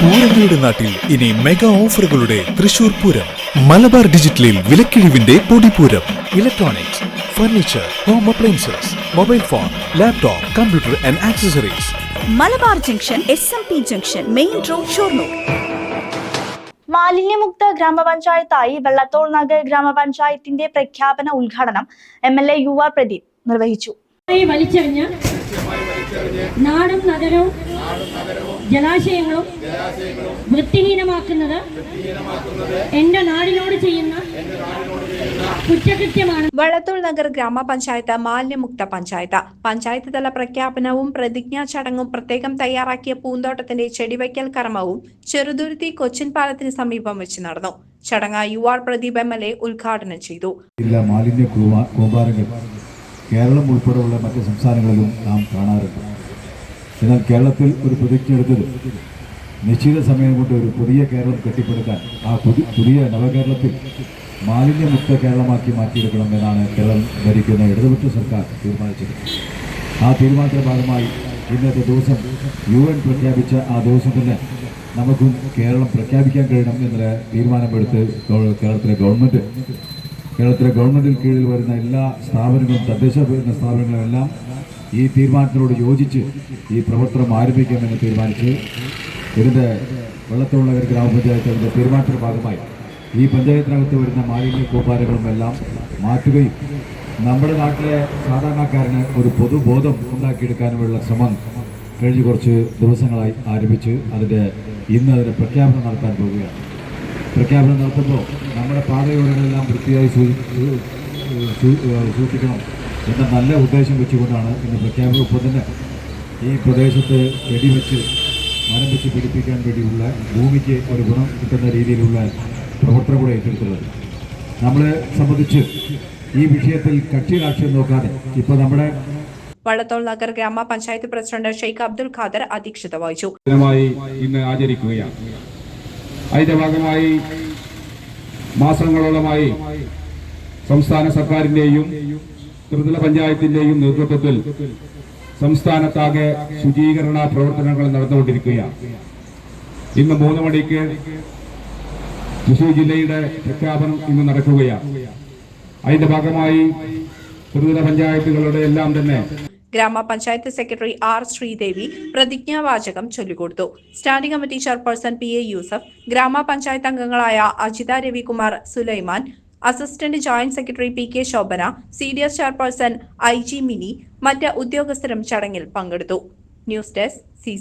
പൂരങ്ങളുടെ നാട്ടിൽ ഇനി മെഗാ ഓഫറുകളുടെ തൃശൂർ പൂരം. മലബാർ ഡിജിറ്റലിൽ വിലക്കിഴിവിന്റെ പൊടിപൂരം. Electronics furniture home appliances mobile phone laptop computer and accessories Malabar junction S M P junction main road Shoranur. മാലിന്യമുക്ത ഗ്രാമപഞ്ചായത്തായി വെള്ളത്തോൾ നഗർ ഗ്രാമപഞ്ചായത്തിന്റെ പ്രഖ്യാപന ഉദ്ഘാടനം M L A U R Pradeep നിർവഹിച്ചു. വലിച്ചെറിഞ്ഞ നാടും നഗരവും ജലാശയങ്ങളും വൃത്തിഹീനമാക്കുന്നത് എന്റെ നാടിനോട് ചെയ്യുന്ന കുറ്റകൃത്യമാണ്. വളത്തൂൾ നഗർ ഗ്രാമപഞ്ചായത്ത് മാലിന്യമുക്ത പഞ്ചായത്ത്. പഞ്ചായത്ത് തല പ്രഖ്യാപനവും പ്രതിജ്ഞാ ചടങ്ങും പ്രത്യേകം തയ്യാറാക്കിയ പൂന്തോട്ടത്തിന്റെ ചെടിവയ്ക്കൽ കർമ്മവും ചെറുതുരുത്തി കൊച്ചിൻ പാലത്തിന് സമീപം വെച്ച് നടന്നു. ചടങ്ങ് U R Pradeep M L A ഉദ്ഘാടനം ചെയ്തു. ജില്ലാ മാലിന്യ കൂമാ- കൂമ്പാരങ്ങൾ കേരളം ഉൾപ്പെടെയുള്ള മറ്റ് സംസ്ഥാനങ്ങളിലും നാം കാണാറുണ്ട്. എന്നാൽ കേരളത്തിൽ ഒരു പ്രതിജ്ഞ എടുത്തത് നിശ്ചിത സമയം കൊണ്ട് ഒരു പുതിയ കേരളം കെട്ടിപ്പടുക്കാൻ ആ പുതിയ നവകേരളത്തിൽ മാലിന്യമുക്ത കേരളമാക്കി മാറ്റിയെടുക്കണം എന്നാണ് കേരളം ഭരിക്കുന്ന ഇടതുപക്ഷ സർക്കാർ തീരുമാനിച്ചത്. ആ തീരുമാനത്തിന്റെ ഭാഗമായി ഇന്നത്തെ ദിവസം യു എൻ പ്രഖ്യാപിച്ച ആ ദിവസം തന്നെ നമുക്കും കേരളം പ്രഖ്യാപിക്കാൻ കഴിയണം എന്നുള്ള തീരുമാനമെടുത്ത് കേരളത്തിലെ ഗവൺമെന്റ് കേരളത്തിലെ ഗവൺമെന്റിന് കീഴിൽ വരുന്ന എല്ലാ സ്ഥാപനങ്ങളും തദ്ദേശ ഭരണ സ്ഥാപനങ്ങളെല്ലാം ഈ തീരുമാനത്തിനോട് യോജിച്ച് ഈ പ്രവർത്തനം ആരംഭിക്കാമെന്ന് തീരുമാനിച്ച് ഇതിന്റെ വെള്ളത്തോളനഗർ ഗ്രാമപഞ്ചായത്ത് അതിന്റെ തീരുമാനത്തിന്റെ ഭാഗമായി ഈ പഞ്ചായത്തിനകത്ത് വരുന്ന മാലിന്യ കൂപ്പാരങ്ങളും എല്ലാം മാറ്റുകയും നമ്മുടെ നാട്ടിലെ സാധാരണക്കാരന് ഒരു പൊതുബോധം ഉണ്ടാക്കിയെടുക്കാനുമുള്ള ശ്രമം കഴിഞ്ഞ കുറച്ച് ദിവസങ്ങളായി ആരംഭിച്ച് അതിന്റെ ഇന്ന് അതിന്റെ പ്രഖ്യാപനം നടത്താൻ പോവുകയാണ്. പ്രഖ്യാപനം നടത്തുമ്പോൾ നമ്മുടെ പാതയോരങ്ങളെല്ലാം വൃത്തിയായി സൂക്ഷിക്കണം എന്ന നല്ല ഉദ്ദേശം വെച്ചുകൊണ്ടാണ് ഇന്ന് പ്രഖ്യാപനം. ഒപ്പം തന്നെ ഈ പ്രദേശത്ത് വെടിവെച്ച് മരം വെച്ച് പിടിപ്പിക്കാൻ വേണ്ടിയുള്ള ഭൂമിക്ക് ഒരു ഗുണം കിട്ടുന്ന രീതിയിലുള്ള പ്രവർത്തനം കൂടെ ഏറ്റെടുത്തുള്ളത് നമ്മളെ സംബന്ധിച്ച് ഈ വിഷയത്തിൽ കക്ഷി രാഷ്ട്രീയം നോക്കാതെ ഇപ്പോൾ നമ്മുടെ വള്ളത്തോൾ നഗർ ഗ്രാമപഞ്ചായത്ത് പ്രസിഡന്റ് ഷെയ്ഖ് അബ്ദുൽ ഖാദർ അധ്യക്ഷത വഹിച്ചു. ഇന്ന് ആചരിക്കുകയാണ്. അതിന്റെ ഭാഗമായി മാസങ്ങളോളമായി സംസ്ഥാന സർക്കാരിന്റെയും ത്രിതല പഞ്ചായത്തിന്റെയും നേതൃത്വത്തിൽ സംസ്ഥാനത്താകെ ശുചീകരണ പ്രവർത്തനങ്ങൾ നടന്നുകൊണ്ടിരിക്കുകയാണ്. ഇന്ന് മൂന്ന് മണിക്ക് തൃശൂർ ജില്ലയുടെ പ്രഖ്യാപനം ഇന്ന് നടക്കുകയാണ്. അതിന്റെ ഭാഗമായി ത്രിതല പഞ്ചായത്തുകളുടെ എല്ലാം തന്നെ ഗ്രാമപഞ്ചായത്ത് സെക്രട്ടറി ആർ ശ്രീദേവി പ്രതിജ്ഞാവാചകം ചൊല്ലിക്കൊടുത്തു. Standing committee chairperson P A Yusuf ഗ്രാമപഞ്ചായത്ത് അംഗങ്ങളായ Ajitha Ravikumar Sulaiman assistant joint secretary P K Shobhana C D S chairperson I G Mini മറ്റ് ഉദ്യോഗസ്ഥരും ചടങ്ങിൽ പങ്കെടുത്തു. News desk C